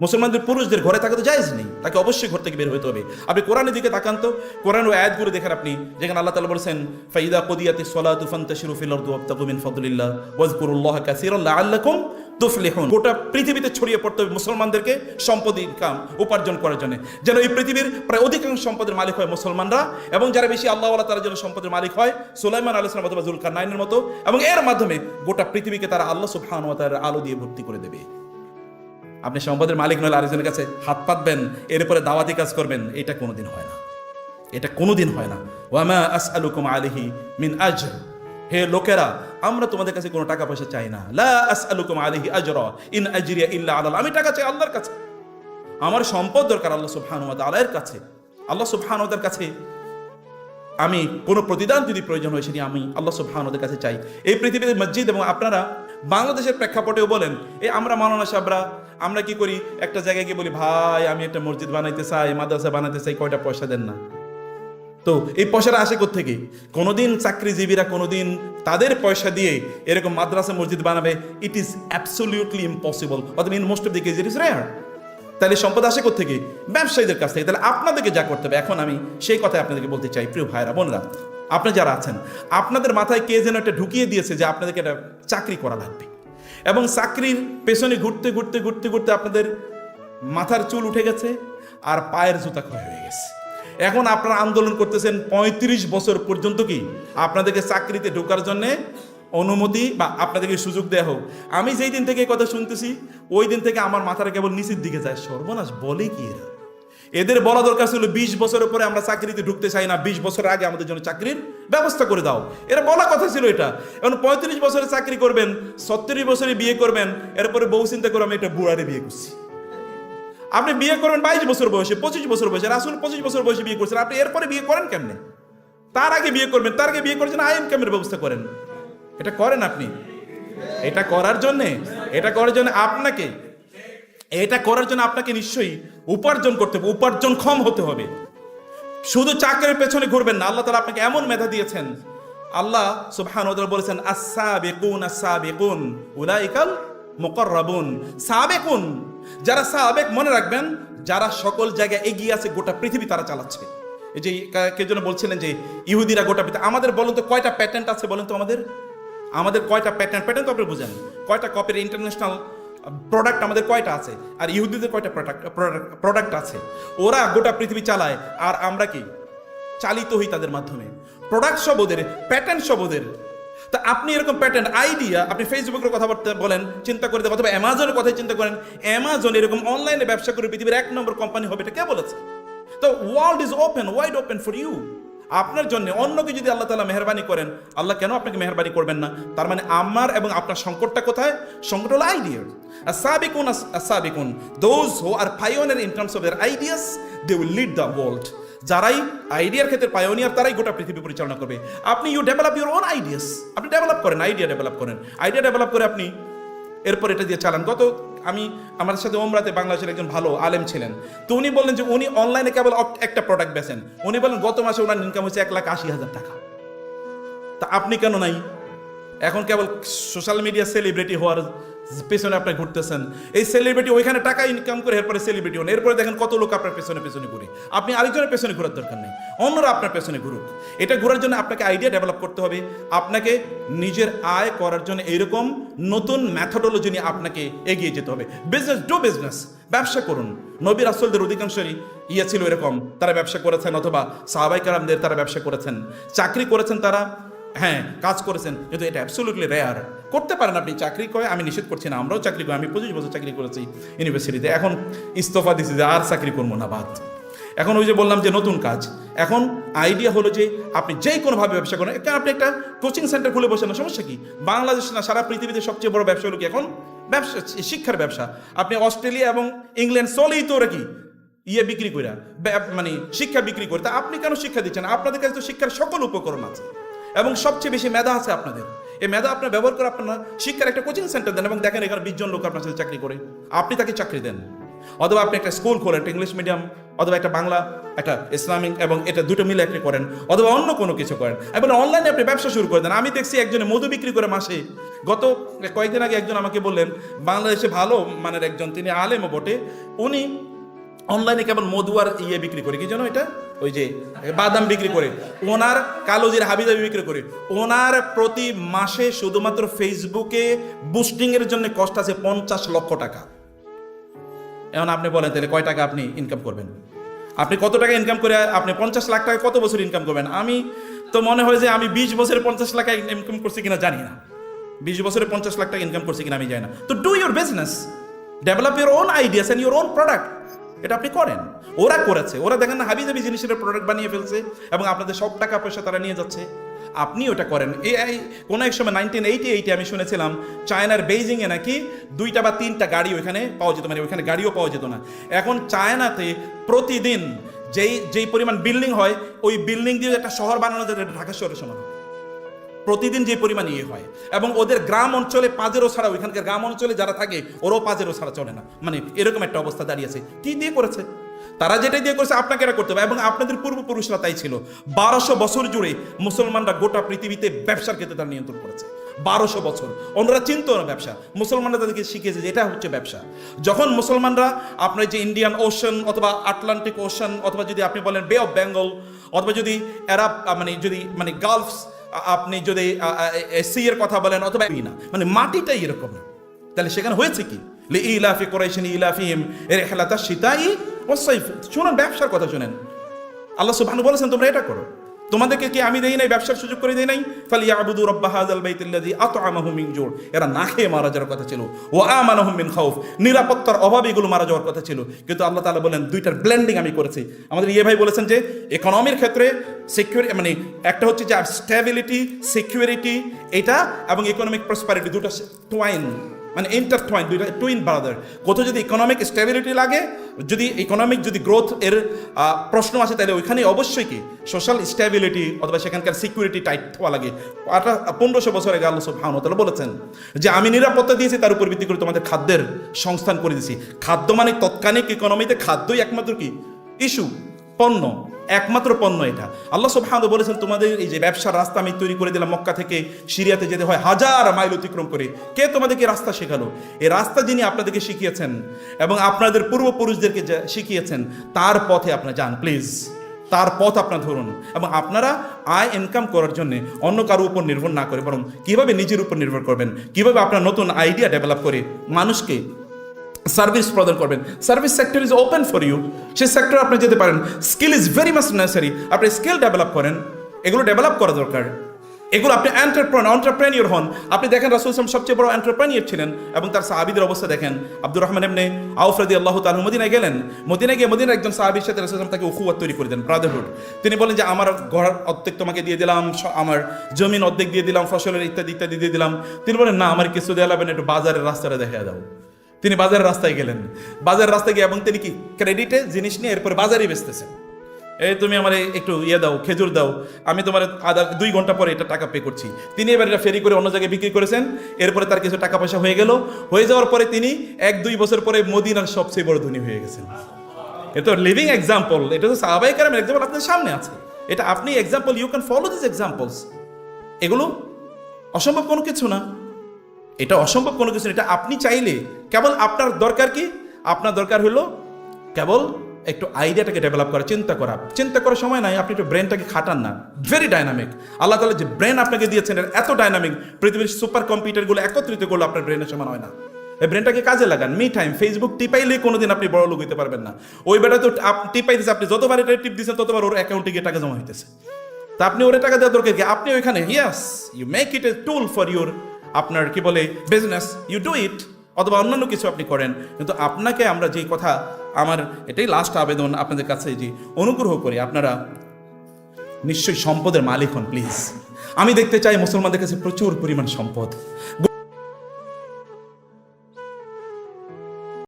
মুসলমানদের পুরুষদের ঘরে থাকা তো জায়েজ নেই। তাকে অবশ্যই ঘর থেকে বের হতে হবে। আপনি কোরআনের দিকে তাকান তো। কোরআন ও আয়াতগুলো দেখেন আপনি, যেখানে আল্লাহ তাআলা বলেছেন, ফাইদা কদিয়াতি সলাতু ফান্তাশিরু ফিল আরদি ওয়াবতাগু মিন ফাদলিল্লাহ ওয়াজকুরুল্লাহ কাসীরান লাআল্লাকুম তুফলিহুন। গোটা পৃথিবীতে ছড়িয়ে পড়তে হবে মুসলমানদেরকে সম্পদ, ইনকাম, উপার্জন করার জন্য। যেন এই পৃথিবীর প্রায় অধিকাংশ সম্পদের মালিক হয় মুসলমানরা এবং যারা বেশি আল্লাহ আল্লাহ তারা যেন সম্পদের মালিক হয়, সুলাইমান আলাইহিস সালাম অথবা জুলকার নাইনের মতো, এবং এর মাধ্যমে গোটা পৃথিবীকে তারা আল্লাহ সুবহানাহু ওয়া তাআলার আলো দিয়ে ভর্তি করে দেবে। আপনি সম্পদের মালিক নইলে আরেকজনের কাছে হাত পাতবেন এরপরে দাওয়াতি কাজ করবেন, এটা কোনোদিন হয় না। এটা কোনোদিন হয় না। ওয়ামা আসআলুকুম আলাইহি মিন আজর। হে লোকেরা, আমরা তোমাদের কাছে কোনো টাকা পয়সা চাই না। লা আসআলুকুম আলাইহি আজরা ইন আজরিয়া ইল্লা আলাল্লাহ আমি টাকা চাই আল্লাহর কাছে। আমার সম্পদ দরকার আল্লাহ সুবহানাহু ওয়া তাআলার কাছে। আল্লাহ সুবহানাহু ওয়া কাছে আমি কোনো প্রতিদান যদি প্রয়োজন হয়, সেটি আমি আল্লাহ সুবহানাহুর কাছে চাই। এই পৃথিবীতে মসজিদ এবং আপনারা বাংলাদেশের প্রেক্ষাপটেও বলেন, এই আমরা মাওলানা সাহেবরা, আমরা কি করি? একটা জায়গায় গিয়ে বলি, ভাই, আমি একটা মসজিদ বানাইতে চাই, মাদ্রাসা বানাইতে চাই, কয়টা পয়সা দেন না? তো এই পয়সাটা আসে থেকে কোনোদিন চাকরিজীবীরা কোনোদিন তাদের পয়সা দিয়ে এরকম মাদ্রাসা মসজিদ বানাবে ইট ইজ অ্যাবসলিউটলি ইম্পসিবল অথবা in most of the case it is rare তাহলে সম্পদ আসে থেকে ব্যবসায়ীদের কাছ থেকে। তাহলে আপনাদেরকে যা করতে হবে, এখন আমি সেই কথাই আপনাদেরকে বলতে চাই, প্রিয় ভাইরা বোনরা। আপনি যারা আছেন, আপনাদের মাথায় কে যেন একটা ঢুকিয়ে দিয়েছে যে আপনাদেরকে একটা চাকরি করা লাগবে। এবং চাকরির পেছনে ঘুরতে ঘুরতে ঘুরতে ঘুরতে আপনাদের মাথার চুল উঠে গেছে আর পায়ের জুতা ক্ষয় হয়ে গেছে। এখন আপনারা আন্দোলন করতেছেন ৩৫ বছর পর্যন্ত কি আপনাদেরকে চাকরিতে ঢোকার জন্যে অনুমতি বা আপনাদেরকে সুযোগ দেওয়া হোক। আমি যেই দিন থেকে কথা শুনতেছি, ওই দিন থেকে আমার মাথাটা কেবল নিচের দিকে যায়। সর্বনাশ বলে কি এরা? এদের বলা দরকার ছিল বিশ বছরের পরে আমরা চাকরিতে ঢুকতে চাই না, বিশ বছর আগে আমাদের জন্য চাকরির ব্যবস্থা করে দাও। এরা বলা কথা ছিল এটা। এখন পঁয়ত্রিশ বছরে চাকরি করবেন সত্তরিশ বছরে বিয়ে করবেন, এরপরে বউ চিন্তা করে, আমি একটা বুড়ারে বিয়ে করছি। আপনি বিয়ে করবেন বাইশ বছর বয়সে, পঁচিশ বছর বয়সে, রাসুল পঁচিশ বছর বয়সে বিয়ে করছেন, আপনি এরপরে বিয়ে করেন কেমনে? তার আগে বিয়ে করবেন, তার আগে বিয়ে করেছেন আই ইনকামের ব্যবস্থা করেন? এটা করেন আপনি। এটা করার জন্যে, এটা করার জন্য আপনাকে এটা করার জন্য আপনাকে নিশ্চয়ই উপার্জন করতে হবে, উপার্জন ক্ষম হতে হবে। শুধু চাকরির পেছনে ঘুরবেন না, আল্লাহ তালা আপনাকে এমন মেধা দিয়েছেন। আল্লাহ সুবহান বলেছেন আসা বেকুন আসা বেকুন উলাইকাল মুকররাবুন। সাবেকুন, যারা সাবেক মনে রাখবেন, যারা সকল জায়গায় এগিয়ে আছে, গোটা পৃথিবী তারা চালাচ্ছে। এই যে কা- যেন বলছিলেন যে, ইহুদিরা গোটা পৃথিবী আমাদের বলুন তো, কয়টা প্যাটেন্ট আছে বলেন তো আমাদের? আমাদের কয়টা প্যাটেন্ট প্যাটেন্ট তো আপনি বুঝেন। কয়টা কপির ইন্টারন্যাশনাল প্রোডাক্ট আমাদের কয়টা আছে? আর ইহুদিদের কয়টা প্রোডাক্ট প্রোডাক্ট আছে? ওরা গোটা পৃথিবী চালায়, আর আমরা কি? চালিত হই তাদের মাধ্যমে। প্রোডাক্ট সব ওদের প্যাটার্ন সব ওদের তা আপনি এরকম প্যাটার্ন আইডিয়া আপনি ফেসবুকের কথা বলতে বলেন, চিন্তা করে অথবা অ্যামাজনের কথাই চিন্তা করেন অ্যামাজন এরকম অনলাইনে ব্যবসা করে পৃথিবীর এক নম্বর কোম্পানি হবে, এটা কে বলেছে? তো world is open wide open for you আপনার জন্য অন্যকে যদি আল্লাহ তালা মেহরবানি করেন, আল্লাহ কেন আপনাকে মেহরবানি করবেন না? তার মানে আমার এবং আপনার সংকটটা কোথায়? সংকট হলো আইডিয়া সাবিকুন Sabikun those who are pioneer in terms of their ideas they will lead the world যারাই আইডিয়ার ক্ষেত্রে পায়োনিয়ার তারাই গোটা পৃথিবী পরিচালনা করবে। আপনি you develop your own ideas আপনি ডেভেলপ করেন আইডিয়া ডেভেলপ করেন। আইডিয়া ডেভেলপ করে আপনি, এরপর এটা দিয়ে চালান। গত আমি আমার সাথে ওমরাতে বাংলাদেশের একজন ভালো আলেম ছিলেন। তো উনি বললেন যে উনি অনলাইনে কেবল একটা প্রোডাক্ট বেছেন উনি বলেন গত মাসে ওনার ইনকাম হচ্ছে এক লাখ আশি হাজার টাকা। তা আপনি কেন নাই? এখন কেবল সোশ্যাল মিডিয়া সেলিব্রিটি হওয়ার পেছনে আপনি ঘুরতেছেন। এই সেলিব্রিটি ওইখানে টাকা ইনকাম করে এরপরে সেলিব্রিটি হন। এরপরে দেখেন কত লোক আপনার পেছনে পেছনে ঘুরে। আপনি আরেকজনের পেছনে ঘোরার দরকার নেই। অন্যরা আপনার পেছনে ঘুরুক। এটা ঘোরার জন্য আপনাকে আইডিয়া ডেভেলপ করতে হবে। আপনাকে নিজের আয় করার জন্য এরকম নতুন ম্যাথডোলজি নিয়ে আপনাকে এগিয়ে যেতে হবে। বিজনেস ডু বিজনেস ব্যবসা করুন। নবী রাসুলদের অধিকাংশই ইয়ে ছিল এরকম। তারা ব্যবসা করেছেন অথবা সাহাবাই কারামদের তারা ব্যবসা করেছেন। চাকরি করেছেন তারা। হ্যাঁ কাজ করেছেন কিন্তু এটা অ্যাবসোলুটলি রেয়ার করতে পারেন আপনি, চাকরি করে আমি নিষেধ করছি না, আমরাও চাকরি করি, আমি পঁচিশ বছর চাকরি করেছি ইউনিভার্সিটিতে এখন ইস্তফা দিছি যে আর চাকরি করব না বাদ। এখন ওই যে বললাম যে নতুন কাজ, এখন আইডিয়া হলো যে আপনি যে কোনোভাবে ব্যবসা করেন কেন আপনি একটা কোচিং সেন্টার খুলে বসেন না সমস্যা কি? বাংলাদেশ না, সারা পৃথিবীতে সবচেয়ে বড় ব্যবসা হলো কি এখন? ব্যবসা, শিক্ষার ব্যবসা। আপনি অস্ট্রেলিয়া এবং ইংল্যান্ড চলেই তো ওরা কি? ইয়ে বিক্রি করে মানে শিক্ষা বিক্রি করে, তা আপনি কেন শিক্ষা দিচ্ছেন? আপনাদের কাছে তো শিক্ষার সকল উপকরণ আছে। এবং সবচেয়ে বেশি মেধা আছে আপনাদের। এই মেধা আপনার ব্যবহার করে আপনার শিক্ষার একটা কোচিং সেন্টার দেন এবং দেখেন এখানে বিশ জন লোক আপনার সাথে চাকরি করে। আপনি তাকে চাকরি দেন। অথবা আপনি একটা স্কুল খোলেন, একটা ইংলিশ মিডিয়াম, অথবা একটা বাংলা, একটা ইসলামিক এবং এটা দুটো মিলে একটা করেন, অথবা অন্য কোনো কিছু করেন। এবং অনলাইনে আপনি ব্যবসা শুরু করে দেন। আমি দেখছি একজনে মধু বিক্রি করে মাসে, গত কয়েকদিন আগে একজন আমাকে বললেন, বাংলাদেশে ভালো মানের একজন, তিনি আলেমও বটে, উনি অনলাইনে কেবল মধু আর ইয়ে বিক্রি করে, কি জানো এটা? ওই যে, বাদাম বিক্রি করে, ওনার কালোজির হাবিজাবি বিক্রি করে। ওনার প্রতি মাসে শুধুমাত্র ফেসবুকে বুস্টিং এর জন্য কষ্ট আছে পঞ্চাশ লক্ষ টাকা। এখন আপনি বলেন, তাহলে কয় টাকা আপনি ইনকাম করবেন? আপনি কত টাকা ইনকাম করে, আপনি পঞ্চাশ লাখ টাকা কত বছর ইনকাম করবেন? আমি তো মনে হয় যে আমি বিশ বছরে পঞ্চাশ লাখ ইনকাম করছি কিনা জানি না। বিশ বছরে পঞ্চাশ লাখ টাকা ইনকাম করছি কিনা আমি জানি না। তো do your business develop your own ideas and your own product এটা আপনি করেন। ওরা করেছে। ওরা দেখেন না হাবি জাবি জিনিসের প্রোডাক্ট বানিয়ে ফেলছে এবং আপনাদের সব টাকা পয়সা তারা নিয়ে যাচ্ছে। আপনি ওটা করেন। এই কোনো এক সময় নাইনটিন এইটি এইটে আমি শুনেছিলাম, চায়নার বেইজিংয়ে নাকি দুইটা বা তিনটা গাড়ি ওইখানে পাওয়া যেত মানে ওইখানে গাড়িও পাওয়া যেত না। এখন চায়নাতে প্রতিদিন যেই যেই পরিমাণ বিল্ডিং হয়, ওই বিল্ডিং দিয়ে একটা শহর বানানো যায় ঢাকা শহরের সমান। প্রতিদিন যে পরিমাণ ইয়ে হয় এবং ওদের গ্রাম অঞ্চলে পাজেরও ছাড়া, ওইখানকার গ্রাম অঞ্চলে যারা থাকে, ওরাও পাজেরও ছাড়া চলে না। মানে এরকম একটা অবস্থা দাঁড়িয়েছে কি দিয়ে করেছে? তারা যেটা দিয়ে করেছে, আপনাকে এটা করতে হবে। এবং আপনাদের পূর্বপুরুষরা তাই ছিল। বারোশো বছর জুড়ে মুসলমানরা গোটা পৃথিবীতে ব্যবসার ক্ষেত্রে তারা নিয়ন্ত্রণ করেছে। বারোশো বছর। অন্যরা চিনত না ব্যবসা। মুসলমানরা তাদেরকে শিখিয়েছে যে এটা হচ্ছে ব্যবসা। যখন মুসলমানরা আপনার যে ইন্ডিয়ান ওশান অথবা আটলান্টিক ওশান অথবা যদি আপনি বলেন বে অফ বেঙ্গল অথবা যদি এরা মানে যদি মানে গালফস আপনি যদি সি এর কথা বলেন অথবা না মানে মাটিটাই এরকম তাহলে সেখানে হয়েছে কি? লি ইলাফি কোরাইশিন ইলাফিম এর খেলাতা সীতাই ও সাইফ। শুনুন, ব্যবসার কথা শুনেন। আল্লাহ সুবহানাহু বলেছেন, তোমরা এটা করো। তোমাদেরকে কি আমি দেই নাই, ব্যবসার সুযোগ করে দেই নাই? ফালি আবুদু রব্বা হাযাল বাইতিল্লাযী আত'আমাহুম মিন জুর এরা না খেয়ে মারা যাওয়ার কথা ছিল। ও আমানাহুম মিন খাউফ। নিরাপত্তার অভাবে এগুলো মারা যাওয়ার কথা ছিল। কিন্তু আল্লাহ তাআলা বলেন, দুইটার ব্লেন্ডিং আমি করেছি। আমাদের ইয়ে ভাই বলেছেন যে ইকোনমির ক্ষেত্রে সিকিউরিটি মানে একটা হচ্ছে যে স্টেবিলিটি সিকিউরিটি এটা এবং ইকোনমিক প্রসপারিটি দুটো টোয়াইন মানে ইন্টারটয়েন দুইটা টুইন ব্রাদার কোথাও যদি ইকোনমিক স্টেবিলিটি লাগে, যদি ইকোনমিক যদি গ্রোথ এর প্রশ্ন আসে, তাহলে ওইখানে অবশ্যই কি? সোশ্যাল স্টেবিলিটি অথবা সেখানকার সিকিউরিটি টাইট হওয়া লাগে। পনেরোশো বছর আগে আল্লাহ সুবহানাহু বলেছেন যে, আমি নিরাপত্তা দিয়েছি, তার উপর ভিত্তি করে তোমাদের খাদ্যের সংস্থান করে দিয়েছি খাদ্য মানে তৎকালীন ইকোনমিতে খাদ্যই একমাত্র কি? ইস্যু পণ্য, একমাত্র পণ্য এটা। আল্লাহ সুবহানাহু বলেছেন, তোমাদের এই যে ব্যবসার রাস্তা আমি তৈরি করে দিলাম মক্কা থেকে সিরিয়াতে যেতে হয় হাজার মাইল অতিক্রম করে। কে তোমাদেরকে রাস্তা শেখালো? এই রাস্তা যিনি আপনাদেরকে শিখিয়েছেন এবং আপনাদের পূর্বপুরুষদেরকে শিখিয়েছেন, তার পথে আপনারা যান, প্লিজ। তার পথ আপনার ধরুন। এবং আপনারা আয় ইনকাম করার জন্য অন্য কারও উপর নির্ভর না করে, বরং কীভাবে নিজের উপর নির্ভর করবেন? কীভাবে আপনার নতুন আইডিয়া ডেভেলপ করে মানুষকে সার্ভিস প্রদান করবেন। Service sector is open for you সেই সেক্টরে আপনি যেতে পারেন। Skill is very much necessary আপনি স্কিল ডেভেলপ করেন। এগুলো ডেভেলপ করা দরকার। এগুলো আপনি এন্টারপ্রেন অন্টারপ্রেনিয়র হন। আপনি দেখেন রাসুল ইসলাম সবচেয়ে বড় এন্টারপ্রেনিয়র ছিলেন এবং তার সাহাবিদের অবস্থা দেখেন। আব্দুর রহমান এমনি আউফরাদি আল্লাহ তালু মদিনায় গেলেন। মদিনায় গিয়ে মদিনার একজন সাহাবির সাথে রাসুল ইসলাম তাকে উখুয়াত তৈরি করে দেন ব্রাদারহুড তিনি বলেন যে আমার ঘর অর্ধেক তোমাকে দিয়ে দিলাম আমার জমিন অর্ধেক দিয়ে দিলাম ফসলের ইত্যাদি ইত্যাদি দিয়ে দিলাম। তিনি বলেন না আমার কিছু দেওয়া লাগবে না, একটু বাজারের রাস্তাটা দেখা দাও। তিনি বাজারের রাস্তায় গেলেন। বাজারের রাস্তায় গিয়ে এবং তিনি কি ক্রেডিটে জিনিস নিয়ে এরপর বাজারেই বেচতেছেন? এই তুমি আমার একটু ইয়ে দাও, খেজুর দাও। আমি তোমার আধা, দুই ঘণ্টা পরে এটা টাকা পে করছি। তিনি এবার এটা ফেরি করে অন্য জায়গায় বিক্রি করেছেন। এরপরে তার কিছু টাকা পয়সা হয়ে গেল। হয়ে যাওয়ার পরে তিনি এক, দুই বছর পরে মদিনার সবচেয়ে বড় ধনী হয়ে গেছেন। এটা লিভিং এক্সাম্পল এটা তো সাহাবাই কারামের এক্সাম্পল আপনার সামনে আছে। এটা আপনি example you can follow this examples এগুলো অসম্ভব কোনো কিছু না। এটা অসম্ভব কোনো কিছু এটা আপনি চাইলে, কেবল আপনার দরকার কি? আপনার দরকার হলো কেবল একটু আইডিয়াটাকে ডেভেলপ করা, চিন্তা করা। চিন্তা করার সময় নাই, আপনি একটু ব্রেনটাকে খাটান না। ভেরি ডাইনামিক আল্লাহ তালা যে ব্রেন আপনাকে দিয়েছেন এত ডাইনামিক পৃথিবীর সুপার কম্পিউটারগুলো একত্রিত করলে আপনার ব্রেনের সমান হয় না। এই ব্রেনটাকে কাজে লাগান মি টাইম ফেসবুক টিপাইলে কোনোদিন আপনি বড় লোক হইতে পারবেন না। ওই বেটা তো টিপাই দিচ্ছে আপনি যতবার এটা টিপ দিচ্ছেন ততবার ওর অ্যাকাউন্টে গিয়ে টাকা জমা হইতেছে। তা আপনি ওরে টাকা দেওয়ার দরকার কি? আপনি ওইখানে as you make it a tool for your আপনার কি বলে বিজনেস ইউ ডু ইট অথবা অন্যান্য কিছু আপনি করেন। কিন্তু আপনাকে আমরা যেই কথা, আমার এটাই লাস্ট আবেদন আপনাদের কাছে যে অনুগ্রহ করে আপনারা নিশ্চয়ই সম্পদের মালিক হন প্লিজ আমি দেখতে চাই মুসলমানদের কাছে প্রচুর পরিমাণ সম্পদ।